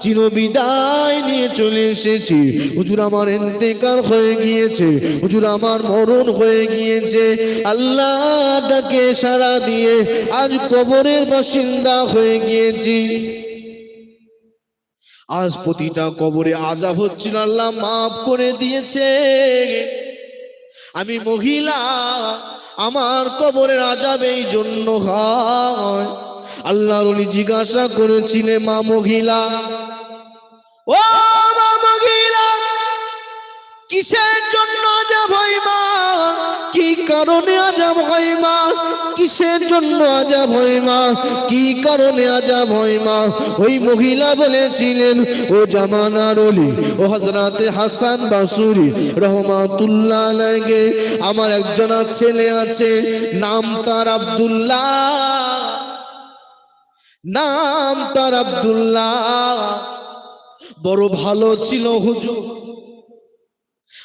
চিরবিদায় নিয়ে চলে এসেছি। হুজুর আমার এন্তেকাল হয়ে গিয়েছে। হুজুর আমার মরণ হয়ে গিয়েছে। আল্লাহ ডাকে সারা দিয়ে আজ কবরের বাসিন্দা হয়ে গিয়েছি। আজ প্রতিটা কবরে আজাব হচ্ছিল, আল্লাহ মাফ করে দিয়েছে। আমি মহিলা, আমার কবরের আজাব এই জন্য হয়। আল্লাহর উনি জিজ্ঞাসা করেছিলেন মা মহিলা? ও মা মহিলা, কিসের জন্য আজাব হয় মা? কি কারণে আজাব হয় মা? কিসের জন্য আজাব হয় মা? কি কারণে আজাব হয় মা? ওই মহিলা বলেছিলেন, ও জামানার অলি ও হজরতে হাসান বাসুরি রহমাতুল্লাহ লাগে আমার একজন ছেলে আছে, নাম তার আব্দুল্লাহ। নাম তার আব্দুল্লাহ। বড় ভালো ছিল হুজুর।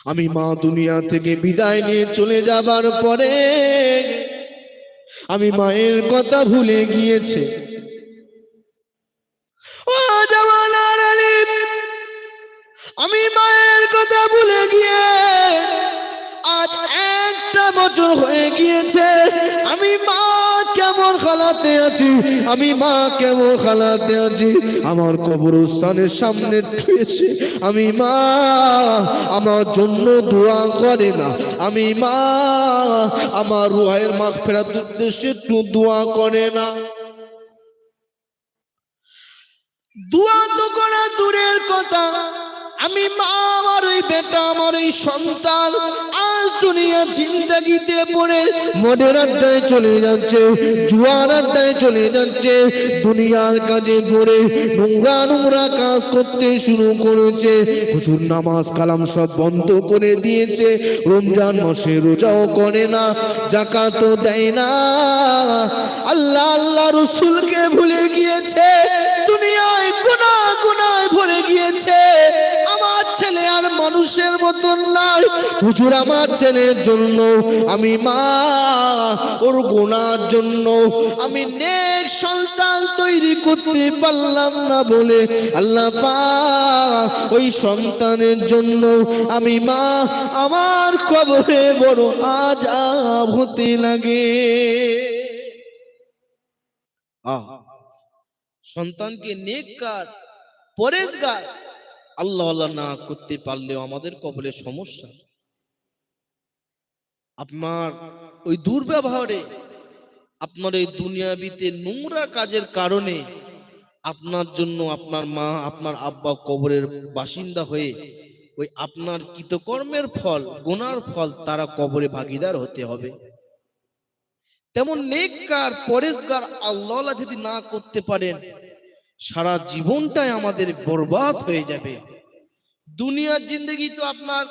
আমি মা দুনিয়া থেকে বিদায় নিয়ে চলে যাবার পরে আমি মায়ের কথা ভুলে গিয়েছে। আমি মায়ের কথা ভুলে গিয়ে বছর হয়ে গিয়েছে। আমি মা কেমন খালাতে আছি? আমি মা কেমন খালাতে আছি? আমার কবরস্থানের সামনে এসে আমি মা আমার জন্য দোয়া করে না। আমি মা আমার রুহের মাখ ফেরার উদ্দেশ্যে একটু দোয়া করে না। দোয়া তো করা দূরের কথা। আমি মা, আমার ওই বেটা, আমার ওই সন্তান, আজ দুনিয়া জিন্দাগিতে পড়ে, মদের আড্ডায় চলে যাচ্ছে, জুয়ার আড্ডায় চলে যাচ্ছে, দুনিয়ার কাজে পড়ে, নোংরা নোংরা কাজ করতে শুরু করেছে। হুজুর নামাজ কালাম সব বন্ধ করে দিয়েছে, রমজান মাসে রোজাও করে না জাকাতও দেয় না। আল্লাহ আল্লাহ রসুলকে ভুলে গিয়েছে গুনাহ ভরে গিয়েছে। আমার ছেলে আর মানুষের মতন নয়। হুজুর, আমার ছেলের জন্য আমি মা, ওর গোনার জন্য আমি নেক সন্তান তৈরি করতে পারলাম না বলে আল্লাহ পা ওই সন্তানের জন্য আমি মা, আমার কবরে বড় আজাব হতে লাগে। সন্তানকে নেককার পরেজগার। আল্লাহ আল্লাহ না করতে পারলেও আমাদের কবলে সমস্যা। আপনার ওই দুর্ব্যবহারে, আপনার এই দুনিয়াবিতে নোংরা কাজের কারণে, আপনার জন্য আপনার মা, আপনার আব্বা কবরের বাসিন্দা হয়ে, ওই আপনার কৃতকর্মের ফল, গোনার ফল তারা কবরে ভাগিদার হতে হবে। তেমন নেককার পরেশগার আল্লাহ যদি না করতে পারেন সারা জীবনটাই আমাদের বরবাদ হয়ে যাবে। দুনিয়ার জিন্দগি তো আপনার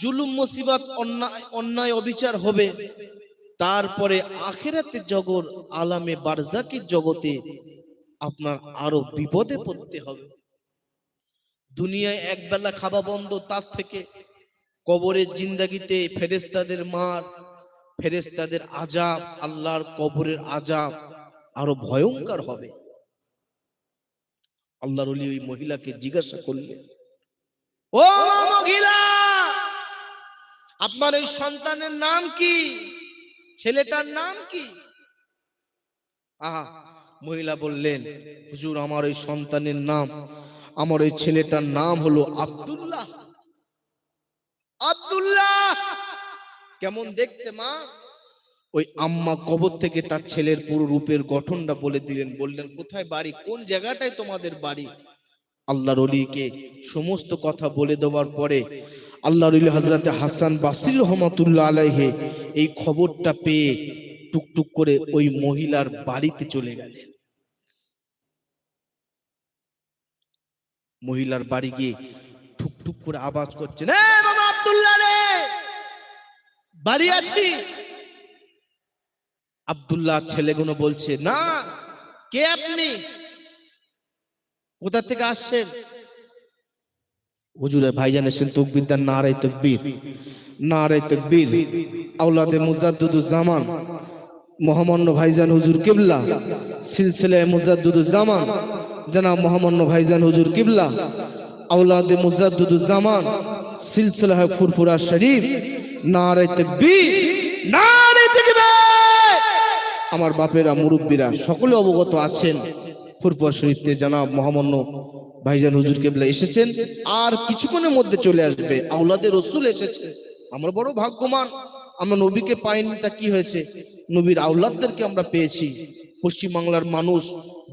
জুলুম, মুসিবত, অন্যায় অন্যায়, অবিচার হবে। তারপরে আখেরাতে জগৎ, আলামে বারজাকির জগতে আপনার আরও বিপদে পড়তে হবে। দুনিয়ায় একবেলা খাওয়া বন্ধ, তার থেকে কবরের জিন্দাগিতে ফেরেস্তাদের মার ফেরেস্তাদের আজাব আল্লাহর কবরের আজাব আরও ভয়ঙ্কর হবে। আল্লাহর ওলি ওই মহিলাকে জিজ্ঞাসা করলেন ও মহিলা, আপনার এই সন্তানের নাম কি? ছেলেটার নাম কি? আহা, মহিলা বললেন, হুজুর, আমার ওই সন্তানের নাম, আমার ওই ছেলেটার নাম হলো আব্দুল্লাহ। আব্দুল্লাহ, কেমন দেখতে মা? ওই আম্মা কবর থেকে তার ছেলের পুরো রূপের গঠনটা বলে দিলেন, বললেন, কোথায় বাড়ি? কোন জায়গাটায় তোমাদের বাড়ি? আল্লাহর অলিকে সমস্ত কথা বলে দেওয়ার পরে আল্লাহর অলি হজরতে হাসান বাসির রহমাতুল্লাহ আলাইহে এই খবরটা পেয়ে টুকটুক করে ওই মহিলার বাড়িতে চলে গেলেন। মহিলার বাড়ি গিয়ে ঠুকঠুক করে আওয়াজ করছেন, "এ বাবা রে, বাড়ি আছি আব্দুল্লাহ ছেলেগুলো বলছে, না, কে আপনি? কোথা থেকে আসছেন? হুজুরে, ভাইজান এসেছেন তকবির দান নারাই তকবীর নারাই তকবীর, আওলাদে মুজাদ্দুদুজ জামান, মহামান্য ভাইজান হুজুর কিবলা, সিলসিলায় মুজাদ্দুদুজ জামান, জানাব মোহাম্মদ ভাইজান হুজুর কিবলা আউলাদে মুজাদ্দুজ্জামান সিলসিলাহ ফুরফুরা শরীফ না রে তাকবীর আমার বাপেরা, মুরব্বীরা সকলে অবগত আছেন। ফুরফুরা শরীফতে জানাব মহামান্য ভাইজান হুজুর কেবলা এসেছেন। আর কিছুক্ষণের মধ্যে চলে আসবে। আউলাদে রসুল এসেছে। আমরা বড় ভাগ্যবান। আমরা নবীকে পাইনি, তা কি হয়েছে? নবীর আউলাদদেরকে আমরা পেয়েছি। পশ্চিমবাংলার মানুষ,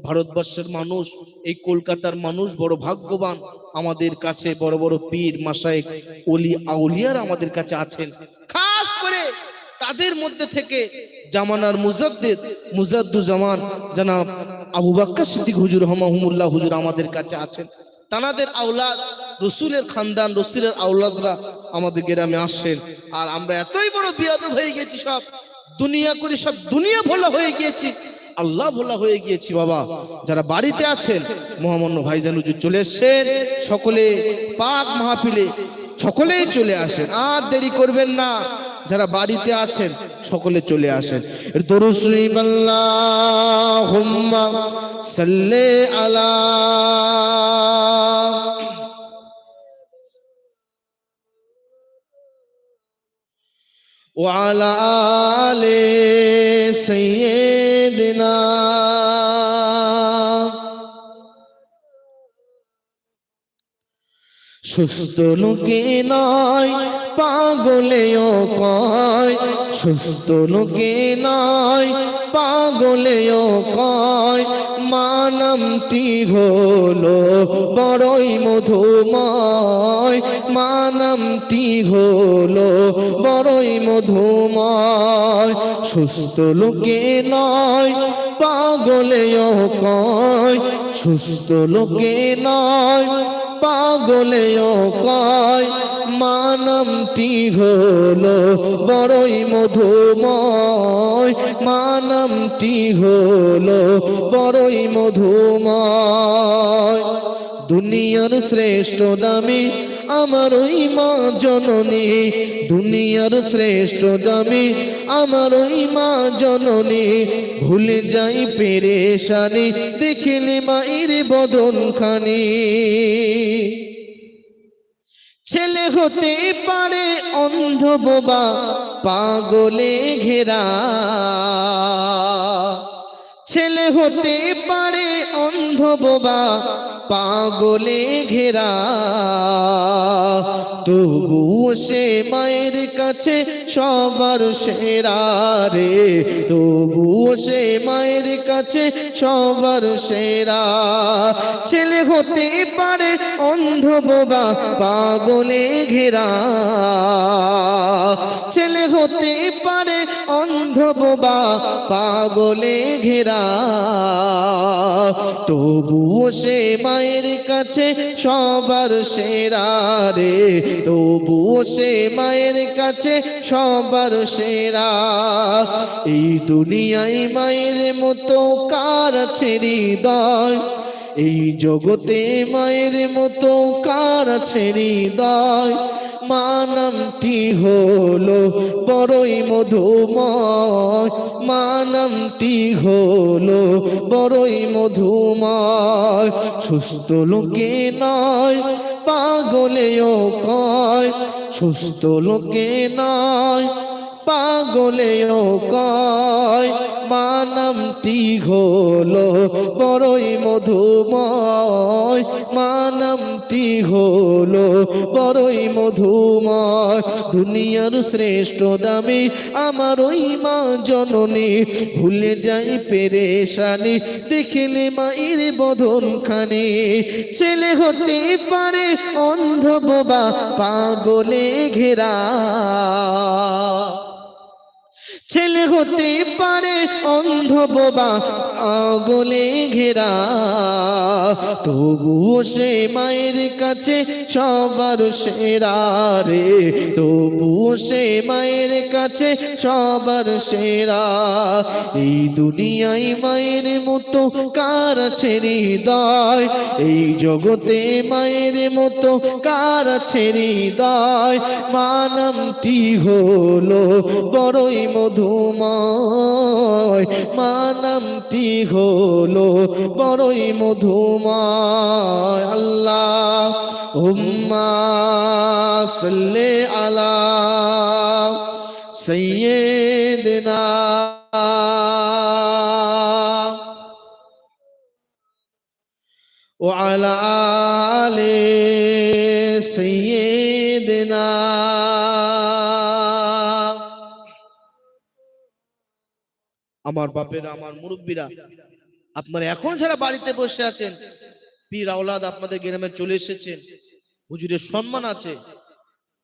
ভারতবর্ষের মানুষ, এই কলকাতার মানুষ বড় ভাগ্যবান। আমাদের কাছে বড় বড় পীর মাসায়েক অলি আউলিয়ার আমাদের কাছে আছেন। খাস করে তাদের মধ্যে থেকে জামানার মুজাদ্দিদ মুজাদ্দুজ্জামান জানাব আবু বাক্কা সিদ্দিক হুজুর হমাহুমুল্লাহ হুজুর আমাদের কাছে আছেন। তানাদের আওলাদ, রসুলের খানদান, রসুলের আওলাদরা আমাদের গ্রামে আসেন। আর আমরা এতই বড় বিয়াদব হয়ে গেছি সব। দুনিয়া করে সব দুনিয়া ভোলা হয়ে গিয়েছি। আল্লাহ ভোলা হয়ে গিয়েছি বাবা। যারা বাড়িতে আছেন মোহাম্মদ ভাইজান হুজুর চলে এসছেন। সকলে পাক মাহফিলে, সকলেই চলে আসেন। আর দেরি করবেন না। যারা বাড়িতে আছেন সকলে চলে আসেন দরুদ শরীফ আল্লাহুম্মা সাল্লি আলা وعلى آل سيدنا সুস্থ লোকে নয়, পাগলেও কয়। সুস্থ লোকে নয়, পাগলেও কয়। মানমটি হলো বড়ই মধুময়। মানমটি হলো বড়ই মধুময়। সুস্থ লোকে নয়, পাগলেও কয়। সুস্থ লোকে নয় পাগলেও কয় মানমটি হলো বড়ই মধুময়। মানমটি হলো বড়ই মধুময়। দুনিয়ার শ্রেষ্ঠ দামি আমার ওই মা জননী, দুনিয়ার শ্রেষ্ঠ দামি। আমার ওই মা জননী, ভুলে যাই পেরেশানি দেখিলে মায়ের বদন খানি ছেলে হতে পারে অন্ধ বোবা, পাগলে ঘেরা। ছেলে হতে পারে অন্ধ বোবা পাগলে ঘেরা। তবুও সে মায়ের কাছে সবার সেরা রে। তবুও সে মায়ের কাছে সবার সেরা। ছেলে হতে পারে অন্ধ বোবা, পাগলে ঘেরা। ছেলে হতে পারে অন্ধ বোবা, পাগলে ঘেরা। তবুও সে মায়ের কাছে সবার সেরা রে। তবুও সে মায়ের কাছে সবার সেরা। এই দুনিয়ায় মায়ের মতো কার আছে হৃদয়? এই জগতে মায়ের মতো কার আছে হৃদয়? মানমটি হলো বড়ই মধুময়। মানমটি হলো বড়ই মধুময়। সুস্থ লোকে নয় পাগলেও কয় সুস্থ লোকে নয় পাগলেও কয় মানমটি হলো বড়ই মধুময়। মানমটি হলো বড়ই মধুময়। দুনিয়ার শ্রেষ্ঠ দামি আমার ওই মা জননী। ভুলে যাই পেরেশানি, দেখিলে মায়ের বদন খানে ছেলে হতে পারে অন্ধ বোবা, পাগলে ঘেরা। ছেলে হতে পারে অন্ধ বোবা, আগলে ঘেরা। তবুও সে মায়ের কাছে সবার সেরা রে। তবুও সে মায়ের কাছে সবার সেরা। এই দুনিয়ায় মায়ের মতো কার আছে হৃদয়? এই জগতে মায়ের মতো কার আছে হৃদয়? মানমটি হলো বড়ই মধু মধুময়। মা হলো বড়ই মধুময়। আল্লাহ হুম্মা সাল্লি আলা সাইয়্যিদিনা আমার বাপেরা, আমার মুরব্বীরা, আপনারা এখন যারা বাড়িতে বসে আছেন, পীর আওলাদ আপনাদের গ্রামে চলে এসেছেন, হুজুরের সম্মান আছে।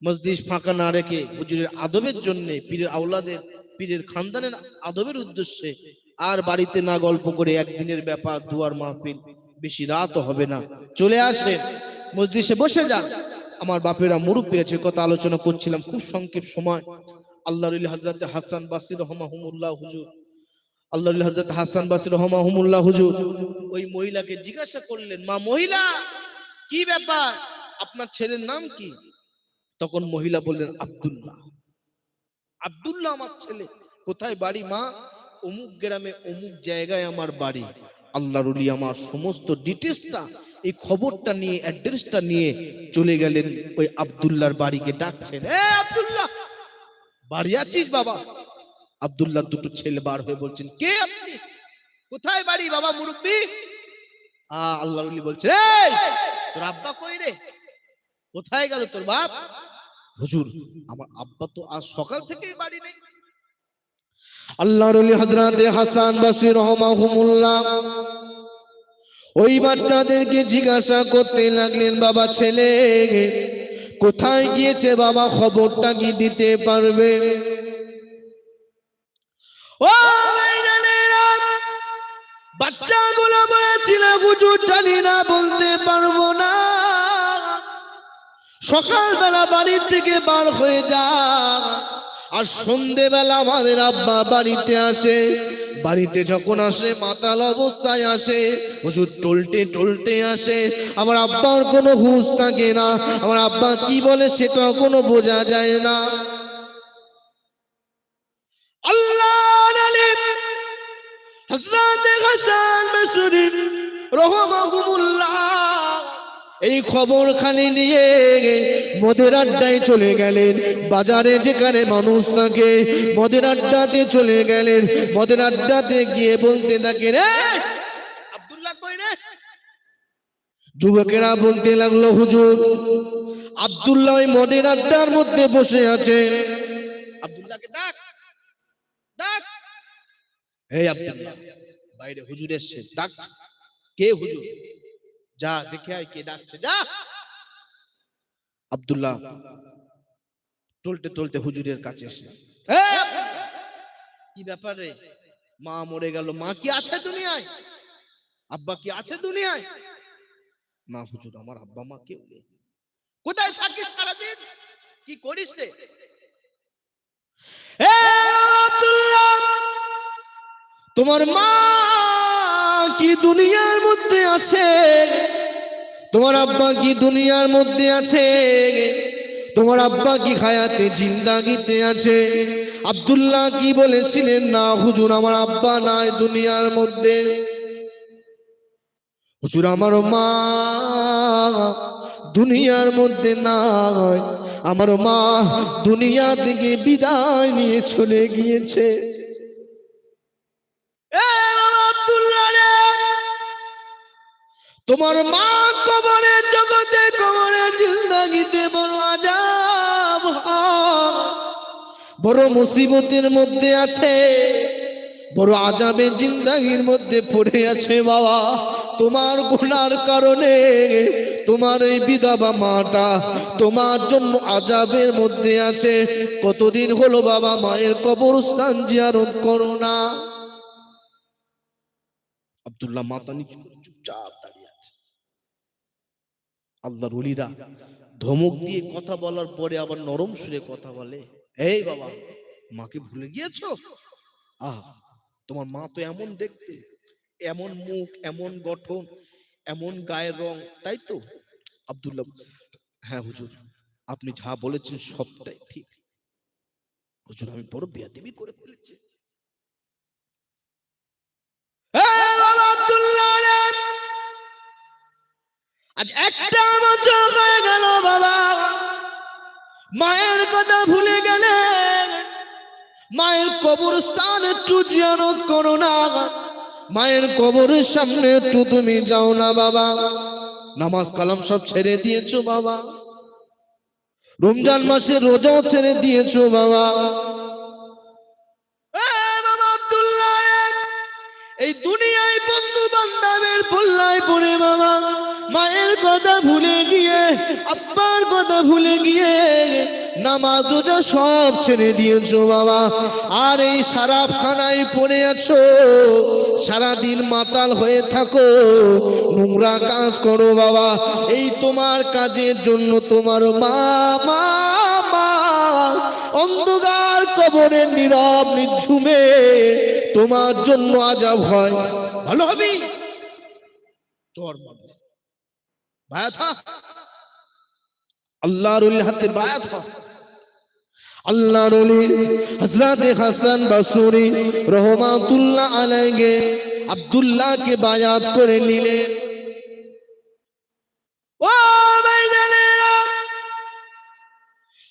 মসজিদ ফাঁকা না রেখে হুজুরের আদবের জন্য, পীরের আওলাদের, পীরের খানদানের আদবের উদ্দেশ্যে আর বাড়িতে না গল্প করে একদিনের ব্যাপার দুয়ার মাহফিল বেশি রাত হবে না। চলে আসেন মসজিদে বসে যান। আমার বাপেরা মুরব্বীরা যে কথা আলোচনা করছিলাম, খুব সংক্ষেপ সময়। আল্লাহ হজরত হাসান বাসির রহমাহুমুল্লাহ হুজুর। আল্লাহ হাসান হুজুর, ওই মহিলাকে জিজ্ঞাসা করলেন, মা মহিলা, কি ব্যাপার? আপনার ছেলের নাম কি? তখন মহিলা বললেন, আব্দুল্লাহ। আব্দুল্লাহ আমার ছেলে, কোথায় বাড়ি মা? অমুক গ্রামে অমুক জায়গায় আমার বাড়ি। আল্লাহর উলি আমার সমস্ত ডিটেলসটা, এই খবরটা নিয়ে, অ্যাড্রেসটা নিয়ে চলে গেলেন। ওই আব্দুল্লাহর বাড়িকে ডাকছেন আব্দুল্লাহ, বাড়ি আছিস বাবা? আব্দুল্লাহ দুটো ছেলে বার হয়ে বলছেন, কে আপনি? কোথায় বাড়ি বাবা মুরব্বী? আ, আল্লাহর উলি বলছে তোর আব্বা কই রে? কোথায় গেল তোর বাপ? হুজুর, আমার আব্বা তো আজ সকাল থেকেই বাড়ি নেই। হাসান ওই বাচ্চাদেরকে জিজ্ঞাসা করতে লাগলেন, বাবা ছেলে, কোথায় গিয়েছে? বাবা, খবরটা দিতে পারবে? ও বাচ্চাগুলো বলতে পারব না। সকালবেলা বাড়ি থেকে বার হয়ে যা আর সন্ধেবেলা আমাদের আব্বা বাড়িতে আসে। বাড়িতে যখন আসে, মাতাল অবস্থায় আসে, ওষুধ টলটে টলটে আসে। আমার আব্বার কোনো হুঁশ থাকে না। আমার আব্বা কি বলে সেটা কোনো বোঝা যায় না। রহমাহুমুল্লাহ এই খবর খানি নিয়ে মদের আড্ডায় চলে গেলেন। বাজারে যেখানে মানুষ থাকে, মদের আড্ডাতে চলে গেলেন। মদের আড্ডাতে গিয়ে বলতে থাকে রে? যুবকেরা বলতে লাগল, হুজুর, আব্দুল্লাহ ওই মদের আড্ডার মধ্যে বসে আছে। আব্দুল্লাহকে ডাক ডাক। এই আব্দুল্লাহ, বাইরে হুজুর এসছে, ডাকছে। কে হুজুর? যা দেখে আয় কে ডাকছে, যা। আব্দুল্লাহ টলতে টলতে হুজুরের কাছে এসে "এই কি ব্যাপারে মা মরে গেল, মা কি আছে দুনিয়ায়? আব্বা কি আছে দুনিয়ায়? না হুজুর, আমার আব্বা মা কেউ নেই। কোথায় থাকিস সারাদিন? কি করিস রে? তোমার মা কি মধ্যে আছে? তোমার আব্বা কি দুনিয়ার মধ্যে আছে? তোমার আব্বা কি খায়াতে জিন্দাগিতে আছে? আব্দুল্লাহ কি বলেছিলেন? না, হুজুর, আমার আব্বা নাই দুনিয়ার মধ্যে। হুজুর, আমার মা দুনিয়ার মধ্যে নাই। আমার মা দুনিয়া থেকে বিদায় নিয়ে চলে গিয়েছে। তোমার মা কবরের জগতে কবরের জিন্দাগিতে বড় আজাব বড় মুসিবতের মধ্যে আছে, বড় আজাবের জিন্দাগির মধ্যে পড়ে আছে বাবা। তোমার গুনার কারণে, তোমার এই বিধবা মাটা তোমার জন্য আজাবের মধ্যে আছে। কতদিন হলো বাবা মায়ের কবরস্থান জিয়ারত করো না। আব্দুল্লাহ মাথা নিচু চুপচাপ আল্লাহর ওলিরা। ধমক দিয়ে কথা বলার পরে আবার নরম সুরে কথা বলে, এই বাবা, মাকে ভুলে গিয়েছো? আহ, তোমার মা তো এমন দেখতে, এমন মুখ, এমন গঠন, এমন গায়ের রং, তাই তো? আব্দুল্লাহ হ্যাঁ হুজুর, আপনি যা বলেছেন সবটাই ঠিক। হুজুর, আমি বড় বিয়াদিবি করে ফেলেছি। আব্দুল্লাহ আজ একটা বছর হয়ে গেল বাবা। মায়ের কথা ভুলে গেলেন মায়ের কবরস্থান একটু জিয়ারত করো না। মায়ের কবরের সামনে একটু তুমি যাও না বাবা। নামাজ কালাম সব ছেড়ে দিয়েছ বাবা। রমজান মাসে রোজাও ছেড়ে দিয়েছ বাবা। এই দুনিয়ায় বন্ধু বান্ধবের পল্লায় পড়ে বাবা মায়ের কথা ভুলে গিয়ে, আব্বার কথা ভুলে গিয়ে নামাজ রোজা সব ছেড়ে দিয়েছ বাবা। আর এই সারাপ খানায় পড়ে আছো, সারাদিন মাতাল হয়ে থাকো, নোংরা কাজ করো বাবা। এই তোমার কাজের জন্য তোমার মা অন্ধকার কবরের নীরব নিঝুমে তোমার জন্য আজাব হয়। ভালো হবে চর মারবে বায়াত হ। আল্লাহর ওলির হাতে বায়াত হ। আল্লাহর ওলির হযরতে হাসান বাসুরি রহমাতুল্লাহ আলাইহি আব্দুল্লাহকে বায়াত করে নিলেন ও ভাইজানেরা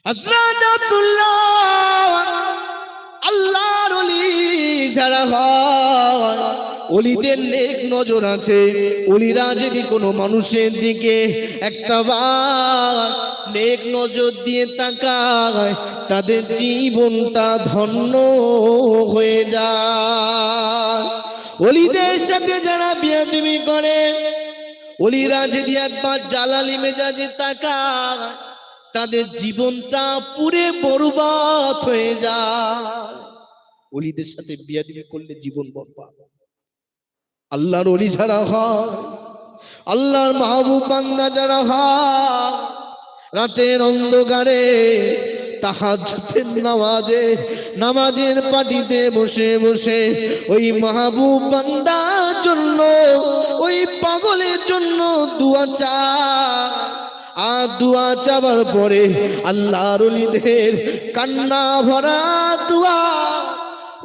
হযরত আব্দুল্লাহ আল্লাহর ওলি যারা হয় অলিদের নেক নজর আছে। অলিরা যদি কোনো মানুষের দিকে একটা বার নেক নজর দিয়ে তাকায়, তাদের জীবনটা ধন্য হয়ে যায়। অলিদের সাথে যারা বিয়াদিমি করে, অলিরা যদি একবার জালালি মেজাজে তাকায়, তাদের জীবনটা পুরে বরবাদ হয়ে যায়। অলিদের সাথে বিয়াদিবি করলে জীবন বরবাদ। আল্লাহর অলি যারা হয়, আল্লাহর মাহবুব বান্দা যারা হয়, রাতের অন্ধকারে তাহাজ্জুদের নামাজে, নামাজের পাটিতে বসে বসে ওই মাহবুব বান্দার জন্য, ওই পাগলের জন্য দুয়া চায়। আর দুয়া চাবার পরে আল্লাহর কান্না ভরা দুয়া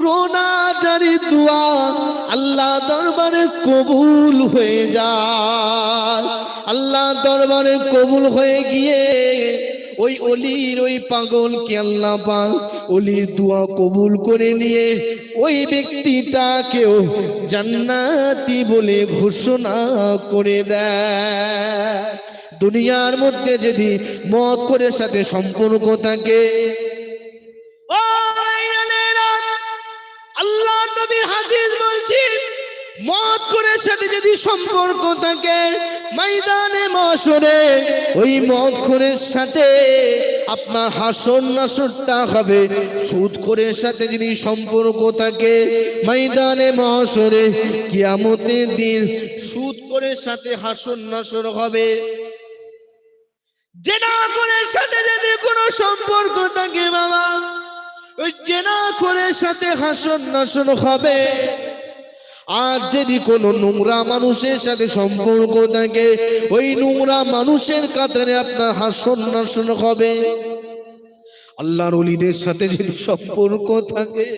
রোনাজারি দুয়া, আল্লাহ দরবারে কবুল হয়ে যায়। আল্লাহ দরবারে কবুল হয়ে গিয়ে ওই অলির, ওই পাগলকে আল্লাহ পাক অলির দোয়া কবুল করে নিয়ে ওই ব্যক্তিটাকেও জান্নাতি বলে ঘোষণা করে দেয়। দুনিয়ার মধ্যে যদি মত করে সাথে সম্পর্ক থাকে নবীর হাদিস বলছি, মত করে সাথে যদি সম্পর্ক থাকে, ময়দানে মশরে ওই মত করে সাথে আপনার হাসন নাসরটা হবে। সুদ করে সাথে যদি সম্পর্ক থাকে, ময়দানে মশরে কিয়ামতের দিন সুদ করে সাথে হাসন নাসর হবে। জেনা করে সাথে যদি কোনো সম্পর্ক থাকে বাবা ওই জেনা করে সাথে হাসন নাসন হবে। আর যদি কোনো নোংরা মানুষের সাথে সম্পর্ক থাকে, ওই নোংরা মানুষের কাতারে আপনার হাসন নাসন হবে। আল্লাহর অলিদের সাথে যদি সম্পর্ক থাকে,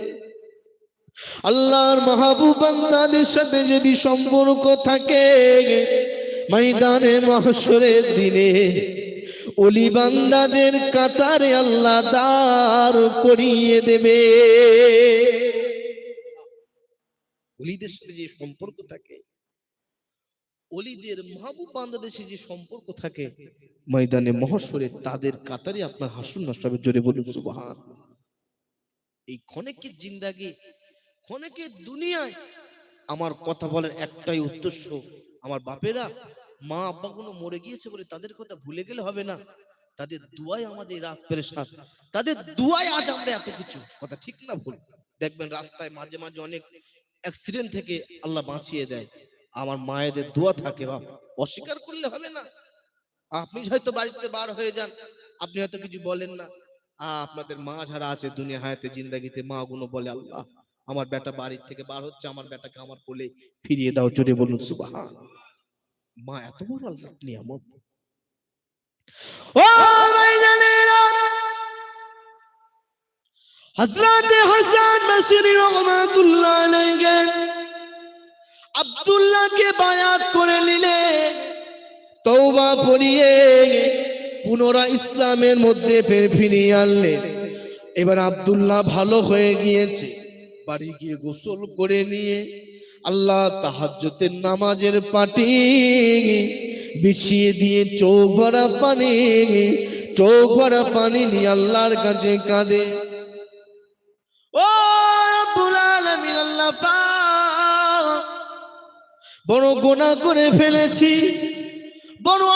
আল্লাহর মাহবুব বান্দাদের সাথে যদি সম্পর্ক থাকে, ময়দানে মহাসরের দিনে অলি বান্দাদের কাতারে আল্লাহ দার করিয়ে দেবে। সাথে যে সম্পর্ক থাকে অলিদের মাহবুব যে সম্পর্ক থাকে, ময়দানে মহাসরে তাদের কাতারে আপনার হাসুন হবে জোরে এই ক্ষণেকের জিন্দাগি, ক্ষণেকের দুনিয়ায় আমার কথা বলার একটাই উদ্দেশ্য, আমার বাপেরা মা আব্বাগুলো মরে গিয়েছে বলে তাদের কথা ভুলে গেলে হবে না। তাদের দুয়ায় আমাদের রাত পেরেশান তাদের দুয়ায় আজ আমরা এত কিছু। কথা ঠিক না ভুল। দেখবেন রাস্তায় মাঝে মাঝে অনেক অ্যাক্সিডেন্ট থেকে আল্লাহ বাঁচিয়ে দেয়। আমার মায়েদের দোয়া থাকে বাপ। অস্বীকার করলে হবে না। আপনি হয়তো বাড়িতে বার হয়ে যান। আপনি হয়তো কিছু বলেন না। আপনাদের মা যারা আছে দুনিয়া হায়াতে জিন্দাগিতে মা গুলো বলে, আল্লাহ, আমার বেটা বাড়ির থেকে বার হচ্ছে, আমার বেটাকে আমার কোলে ফিরিয়ে দাও। জোরে বলুন সুবহান মা, এত বড় আল্লাহ নিয়ামত ও হাসান রহমাতুল্লাহ আলাইহি আব্দুল্লাহকে বায়াত করে নিলে, তওবা পড়িয়ে পুনরায় ইসলামের মধ্যে ফের ফিরিয়ে আনলেন এবার আব্দুল্লাহ ভালো হয়ে গিয়েছে, বাড়ি গিয়ে গোসল করে নিয়ে আল্লাহ তাহাজ্জুদের নামাজের পাটি বিছিয়ে দিয়ে চোখ ভরা পানি, চোখ ভরা পানি নিয়ে আল্লাহর কাছে কাঁদে। ও আল্লাহ বড় গোনা করে ফেলেছি। বড়